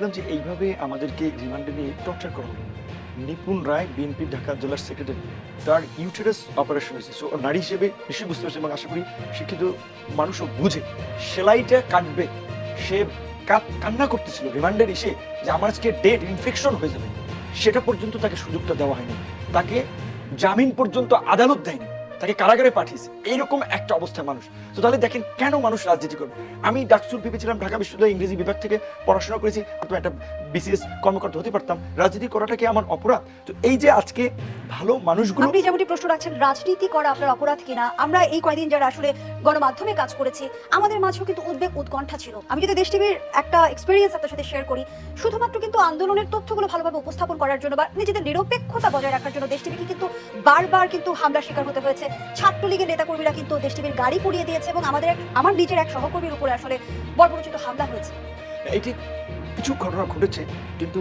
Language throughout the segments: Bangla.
বলছিলাম যে এইভাবে আমাদেরকে রিমান্ডে নিয়ে টর্চার করা হলো। নিপুণ রায়, বিএনপি ঢাকা জেলার সেক্রেটারি, তার ইউটেরাস অপারেশন হয়েছে। সো নারী হিসেবে নিশ্চয়ই বুঝতে পারছে এবং আশা করি শিক্ষিত মানুষও বুঝে। সেলাইটা কাটবে। সে কান্না করতেছিল রিমান্ডের এসে যে আমার আজকে ডেট ইনফেকশন হয়ে যাবে। সেটা পর্যন্ত তাকে সুযোগটা দেওয়া হয়নি। তাকে জামিন পর্যন্ত আদালত দেয়নি। তাকে কারাগারে পাঠিয়েছে। এইরকম একটা অবস্থায় মানুষ। তো তাহলে দেখেন কেন মানুষ রাজনীতি করবে? আমি ডাকসুর ভেবেছিলাম ঢাকা বিশ্ববিদ্যালয় ইংরেজি বিভাগ থেকে পড়াশোনা করেছি তো একটা বিসিএস কর্মকর্তা হতে পারতাম। রাজনীতি করাটা কি আমার অপরাধ? তো এই যে আজকে ভালো মানুষগুলো আপনি যেমনটি প্রশ্ন রাখছেন, রাজনীতি করা আপনার অপরাধ কিনা? আমরা এই কয়দিন যারা আসলে গণমাধ্যমে কাজ করেছি, আমাদের মাঝেও কিন্তু উদ্বেগ, উৎকণ্ঠা ছিল। আমি যদি দেশ টিভির একটা এক্সপিরিয়েন্স আপনার সাথে শেয়ার করি, শুধুমাত্র কিন্তু আন্দোলনের তথ্যগুলো ভালোভাবে উপস্থাপন করার জন্য বা নিজেদের নিরপেক্ষতা বজায় রাখার জন্য দেশ টিভিকে কিন্তু বারবার কিন্তু হামলার শিকার হতে হয়েছে। ছাত্রলীগের নেতাকর্মীরা কিন্তু দেশ টিভির গাড়ি পুড়িয়ে দিয়েছে এবং আমাদের, আমার নিজের এক সহকর্মীর উপরে আসলে বর্বরচিত হামলা হয়েছে। এটি কিছু ঘটনা ঘটেছে, কিন্তু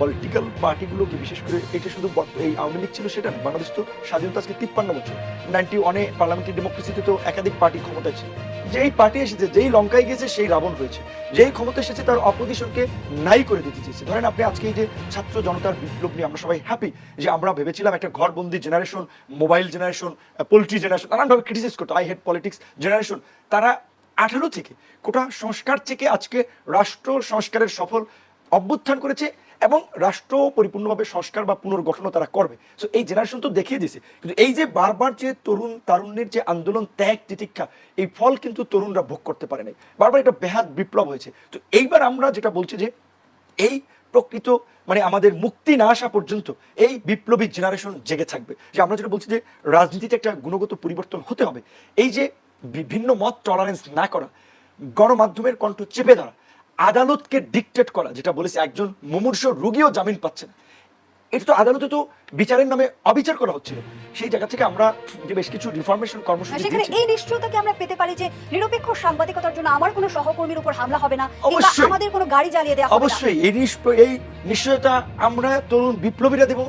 পলিটিক্যাল পার্টিগুলোকে বিশেষ করে এটা শুধু এই আওয়ামী লীগ ছিল, সেটা বাংলাদেশ তো স্বাধীনতা আজকে তিপ্পান্ন বছর। নাইনটি ওয়ানে পার্লামেন্টারি ডেমোক্রেসিতে তো একাধিক পার্টি ক্ষমতায় ছিল। যেই পার্টি এসেছে, যেই লঙ্কায় গেছে সেই রাবণ হয়েছে। যেই ক্ষমতা এসেছে, তার অপোজিশনকে নাই করে দিতে চেয়েছে। ধরেন আপনি আজকে এই যে ছাত্র জনতার বিপ্লব নিয়ে আমরা সবাই হ্যাপি যে আমরা ভেবেছিলাম একটা ঘরবন্দি generation mobile generation poultry generation নানানভাবে ক্রিটিসাইজ করতো। আই হেড পলিটিক্স জেনারেশন তারা আঠারো থেকে, কোটা সংস্কার থেকে আজকে রাষ্ট্র সংস্কারের সফল অভ্যুত্থান করেছে। এবং রাষ্ট্র পরিপূর্ণভাবে সংস্কার বা পুনর্গঠনও তারা করবে। সো এই জেনারেশন তো দেখিয়ে দিয়েছে। কিন্তু এই যে বারবার যে তরুণ, তারুণ্যের যে আন্দোলন, ত্যাগ, তিতিক্ষা, এই ফল কিন্তু তরুণরা ভোগ করতে পারে নাই। বারবার এটা বেহাত বিপ্লব হয়েছে। তো এইবার আমরা যেটা বলছি যে, এই প্রকৃত মানে আমাদের মুক্তি না আসা পর্যন্ত এই বিপ্লবী জেনারেশন জেগে থাকবে। যে আমরা যেটা বলছি যে, রাজনীতিতে একটা গুণগত পরিবর্তন হতে হবে। এই যে বিভিন্ন মত টলারেন্স না করা, গণমাধ্যমের কণ্ঠ চেপে ধরা আদালতকে ডিকটেট করা যেটা বলেছে একজন মুমূর্ষ রোগীও জামিন পাচ্ছে না। এটা তো আদালতে তো বিচারের নামে অবিচার করা হচ্ছিল। সেই জায়গা থেকে আমরা যে বেশ কিছু রিফরমেশন কর্মসূচি সেখানে এই নিশ্চয়তা নিশ্চয়তাকে আমরা পেতে পারি যে নিরপেক্ষ সাংবাদিকতার জন্য আমার কোনো সহকর্মীর উপর হামলা হবে না অবশ্যই। আমাদের কোনো গাড়ি জ্বালিয়ে দেওয়া হবে না। অবশ্যই এই এই নিশ্চয়তা আমরা তরুণ বিপ্লবীরা দেব।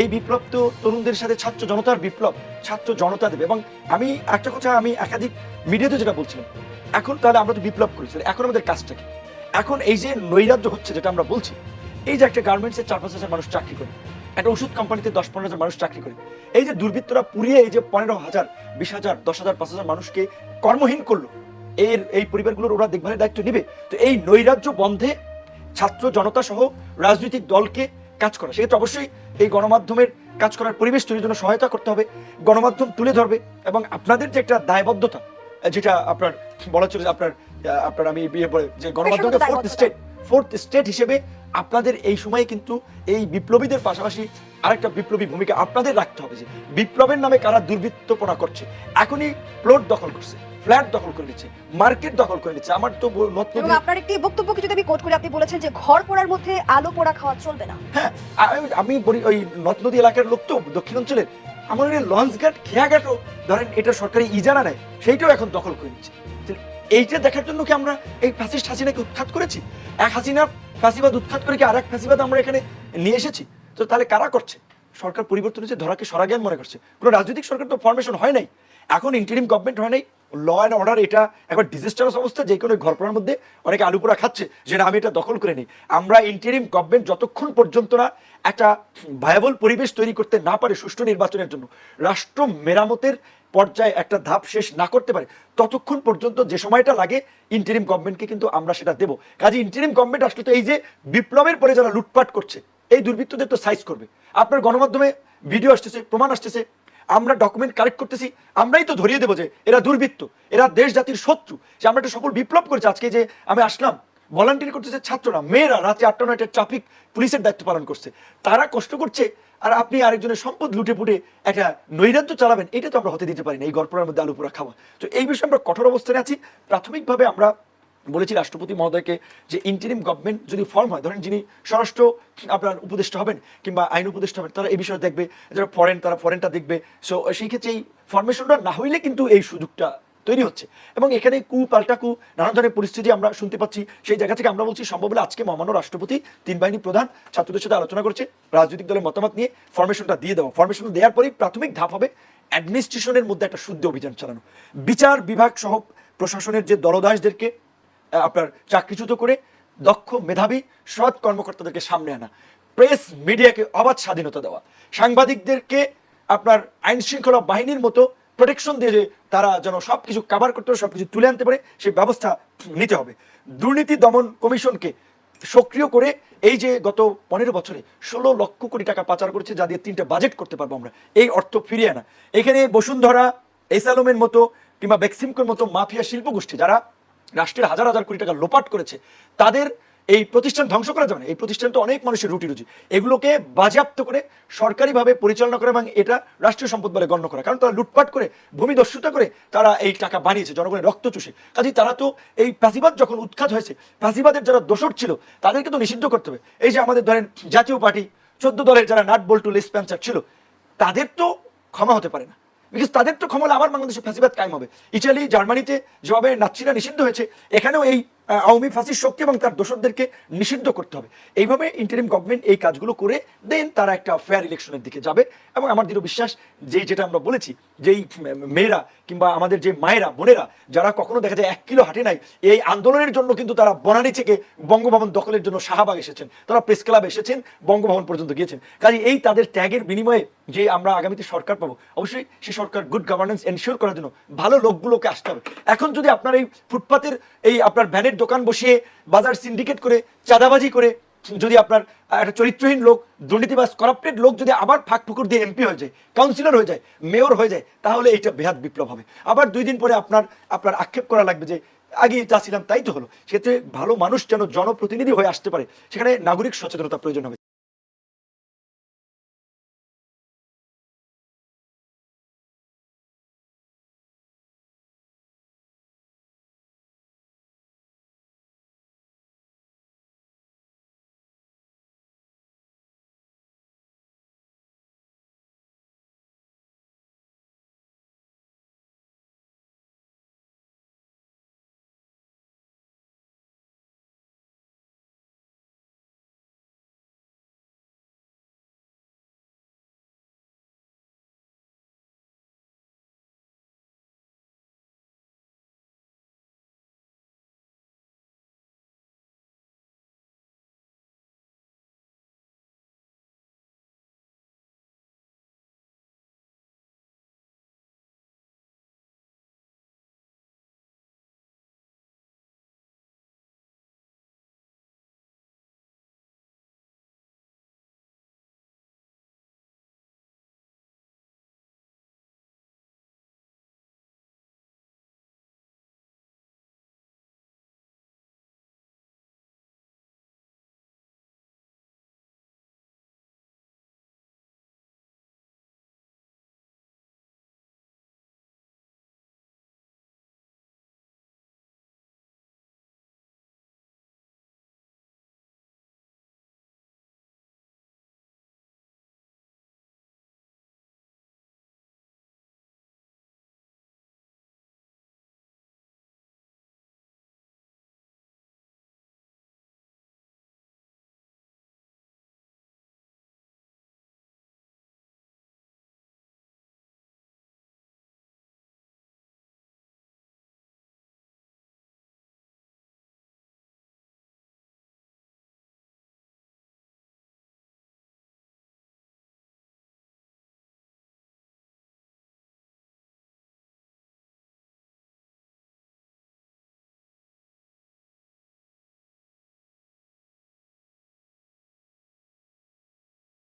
এই বিপ্লব তো তরুণদের সাথে ছাত্র জনতার বিপ্লব, ছাত্র জনতা দেবে। এবং আমি একটা কথা, আমি একাধিক মিডিয়াতে যেটা বলছিলাম, এখন তাহলে আমরা তো বিপ্লব করেছি এখন আমাদের কাজটা কি? এখন এই যে নৈরাজ্য হচ্ছে যেটা আমরা বলছি, এই যে একটা গার্মেন্টসের চার পাঁচ হাজার মানুষ চাকরি করে, একটা ওষুধ কোম্পানিতে দশ পনেরো হাজার মানুষ চাকরি করে, এই যে দুর্বৃত্তরা পুড়িয়ে এই যে পনেরো হাজার, বিশ হাজার, দশ হাজার, পাঁচ হাজার মানুষকে কর্মহীন করল, এর, এই পরিবারগুলোর ওরা দেখভালের দায়িত্ব নেবে। তো এই নৈরাজ্য বন্ধে ছাত্র জনতা সহ রাজনৈতিক দলকে কাজ করা। সেক্ষেত্রে অবশ্যই এই গণমাধ্যমের কাজ করার পরিবেশ তৈরির জন্য সহায়তা করতে হবে গণমাধ্যম তুলে ধরবে এবং আপনাদের যে একটা দায়বদ্ধতা যেটা আপনার বলা চলে আপনার আপনার আমি বিয়ে পড়ে যে গণমাধ্যমকে ফোর্থ স্টেট ফোর্থ স্টেট হিসেবে আপনাদের এই সময়ে কিন্তু এই বিপ্লবীদের পাশাপাশি আরেকটা বিপ্লবী ভূমিকা আপনাদের রাখতে হবে যে বিপ্লবের নামে কারা দুর্বৃত্তপনা করছে। এখনই প্লট দখল করছে ফ্ল্যাট দখল করে নিচ্ছে মার্কেট দখল করে নিচ্ছে। আমার তো এবং আপনার একটি বক্তব্যকে যদি আমি কোট করি আপনি বলেছেন যে ঘর পোড়ার মধ্যে আলো পোড়া খাওয়া চলবে না। হ্যাঁ আমি- বলি ওই নদ নদী এলাকার লোক তো দক্ষিণ অঞ্চলের আমার লঞ্চ ঘাট খেয়া ঘাটও ধরেন এটা সরকারি ইজারা নেয় সেইটাও এখন দখল করে নিচ্ছে। এইটা দেখার জন্য কি আমরা এই ফ্যাসিস্ট হাসিনাকে উৎখাত করেছি? এক হাসিনা ফাঁসিবাদ উৎখাত করে কি আর এক ফাঁসিবাদ আমরা এখানে নিয়ে এসেছি? তো তাহলে কারা করছে? সরকার পরিবর্তন হচ্ছে ধরাকে সরাজ্ঞান মনে করছে। কোনো রাজনৈতিক সরকার তো ফর্মেশন হয় নাই। এখন ইন্টারিম গভর্নমেন্ট হয় নাই। ল অ্যান্ড অর্ডার এটা একবার ডিজাস্টারাস অবস্থা, যে কোনো ঘরপড়ার মধ্যে অনেকে আলু পোড়া খাচ্ছে যে আমি এটা দখল করে নিই। আমরা ইন্টারিম গভর্নমেন্ট যতক্ষণ পর্যন্ত না একটা ভায়াবল পরিবেশ তৈরি করতে না পারে সুষ্ঠু নির্বাচনের জন্য, রাষ্ট্র মেরামতের পর্যায়ে একটা ধাপ শেষ না করতে পারে, ততক্ষণ পর্যন্ত যে সময়টা লাগে ইন্টারিম গভর্নমেন্টকে কিন্তু আমরা সেটা দেবো। কাজে ইন্টারিম গভর্নমেন্ট আসলে তো এই যে বিপ্লবের পরে যারা লুটপাট করছে, এই দুর্বৃত্তদের তো সাইজ করবে। আপনার গণমাধ্যমে ভিডিও আসতেছে, প্রমাণ আসতেছে আমরা ডকুমেন্ট কালেক্ট করতেছি, আমরাই তো ধরিয়ে দেবো যে এরা দুর্বৃত্ত, এরা দেশ জাতির শত্রু, যে আমরা একটা সফল বিপ্লব করেছি আজকে যে আমি আসলাম ভলান্টিয়ার করতেছে ছাত্ররা, মেয়েরা রাতে আটটা নয়টা ট্রাফিক পুলিশের দায়িত্ব পালন করছে। তারা কষ্ট করছে, আর আপনি আরেকজনের সম্পদ লুটে পুটে একটা নৈরাজ্য চালাবেন, এটা তো আমরা হতে দিতে পারি না, এই গল্পের মধ্যে আলু পোড়া খাওয়া। তো এই বিষয়ে আমরা কঠোর অবস্থানে আছি, প্রাথমিকভাবে আমরা বলেছি রাষ্ট্রপতি মহোদয়কে যে ইন্টারিম গভর্নমেন্ট যদি ফর্ম হয়, ধরেন যিনি স্বরাষ্ট্র আপনার উপদেষ্টা হবেন কিংবা আইন উপদেষ্টা হবেন, তারা এই বিষয়ে দেখবে যারা ফরেন তারা ফরেনটা দেখবে। সো সেই ক্ষেত্রে এই ফরমেশনটা না হইলে কিন্তু এই সুযোগটা তৈরি হচ্ছে। এবং এখানে কু পাল্টা কু, নানা ধরনের পরিস্থিতি আমরা শুনতে পাচ্ছি। সেই জায়গা থেকে আমরা বলছি, সম্ভব হলে আজকে মহামান্য রাষ্ট্রপতি তিন বাহিনী প্রধান, ছাত্রদের সাথে আলোচনা করছে, রাজনৈতিক দলের মতামত নিয়ে ফরমেশনটা দিয়ে দেওয়া। ফরমেশন দেওয়ার পরেই প্রাথমিক ধাপ হবে অ্যাডমিনিস্ট্রেশনের মধ্যে একটা শুদ্ধ অভিযান চালানো। বিচার বিভাগ সহ প্রশাসনের যে দলদাসদেরকে আপনার চাকরিচ্যুত করে দক্ষ মেধাবী, সৎ কর্মকর্তাদেরকে সামনে আনা, প্রেস মিডিয়াকে অবাধ স্বাধীনতা দেওয়া, সাংবাদিকদেরকে আপনার আইন শৃঙ্খলা বাহিনীর মতো প্রোটেকশন দিয়ে তারা যেন সব কিছু কাভার করতে পারে সব কিছু তুলে আনতে পারে সেই ব্যবস্থা নিতে হবে। দুর্নীতি দমন কমিশনকে সক্রিয় করে এই যে গত পনেরো বছরে ষোলো লক্ষ কোটি টাকা পাচার করেছে, যা দিয়ে তিনটা বাজেট করতে পারব আমরা, এই অর্থ ফিরিয়ে আনা। এখানে বসুন্ধরা এসালমের মতো কিংবা বেক্সিমকোর মতো মাফিয়া শিল্পগোষ্ঠী, যারা রাষ্ট্রের হাজার হাজার কোটি টাকা লোপাট করেছে, তাদের এই প্রতিষ্ঠান ধ্বংস করা যাবে না এই প্রতিষ্ঠান তো অনেক মানুষের রুটি রুজি এগুলোকে বাজেয়াপ্ত করে সরকারিভাবে পরিচালনা করা এবং এটা রাষ্ট্রীয় সম্পদ বলে গণ্য করা। কারণ তারা লুটপাট করে ভূমি দস্যুতা করে তারা এই টাকা বানিয়েছে, জনগণের রক্ত চুষে। কাজেই তারা তো এই ফাঁসিবাদ যখন উৎখাত হয়েছে ফাঁসিবাদের যারা দোষর ছিল, তাদেরকে তো নিষিদ্ধ করতে হবে। এই যে আমাদের ধরেন জাতীয় পার্টি, চোদ্দ দলের যারা নাট, বল্টু, লেসপ্যান্সার ছিল, তাদের তো ক্ষমা হতে পারে না। বিকজ তাদের তো ক্ষমতা আবার বাংলাদেশে ফ্যাসিবাদ কায়েম হবে। ইটালি জার্মানিতে যেভাবে নাচিরা নিষিদ্ধ হয়েছে, এখানেও এই আওয়ামী ফাঁসির শক্তি এবং তার দোষরদেরকে নিষিদ্ধ করতে হবে। এইভাবে ইন্টারিম গভর্নমেন্ট এই কাজগুলো করে দেন তারা একটা ফেয়ার ইলেকশনের দিকে যাবে। এবং আমার দৃঢ় বিশ্বাস যে যেটা আমরা বলেছি যেই মেয়েরা কিংবা আমাদের যে মায়েরা, বোনেরা, যারা কখনো দেখা যায় এক কিলো হাঁটে নাই, এই আন্দোলনের জন্য কিন্তু তারা বনানী থেকে বঙ্গভবন দখলের জন্য শাহবাগ এসেছেন। তারা প্রেস ক্লাব এসেছেন, বঙ্গভবন পর্যন্ত গিয়েছেন। কাজে এই তাদের ত্যাগের বিনিময়ে যে আমরা আগামীতে সরকার পাবো, অবশ্যই সে সরকার গুড গভর্নেন্স এনশিওর করার জন্য ভালো লোকগুলোকে আসতে হবে। এখন যদি আপনার এই ফুটপাতের এই আপনার ভ্যানের দোকান বসিয়ে বাজার সিন্ডিকেট করে, চাঁদাবাজি করে, যদি আপনার একটা চরিত্রহীন লোক দুর্নীতিবাস করাপ্টেড লোক যদি আবার ফাঁক ফুকুর দিয়ে এমপি হয়ে যায় কাউন্সিলর হয়ে যায় মেয়র হয়ে যায়, তাহলে এটা বেহাত বিপ্লব হবে। আবার দুই দিন পরে আপনার আপনার আক্ষেপ করা লাগবে যে, আগে যা ছিলাম তাই তো হলো। সেক্ষেত্রে ভালো মানুষ যেন জনপ্রতিনিধি হয়ে আসতে পারে, সেখানে নাগরিক সচেতনতা প্রয়োজন হবে।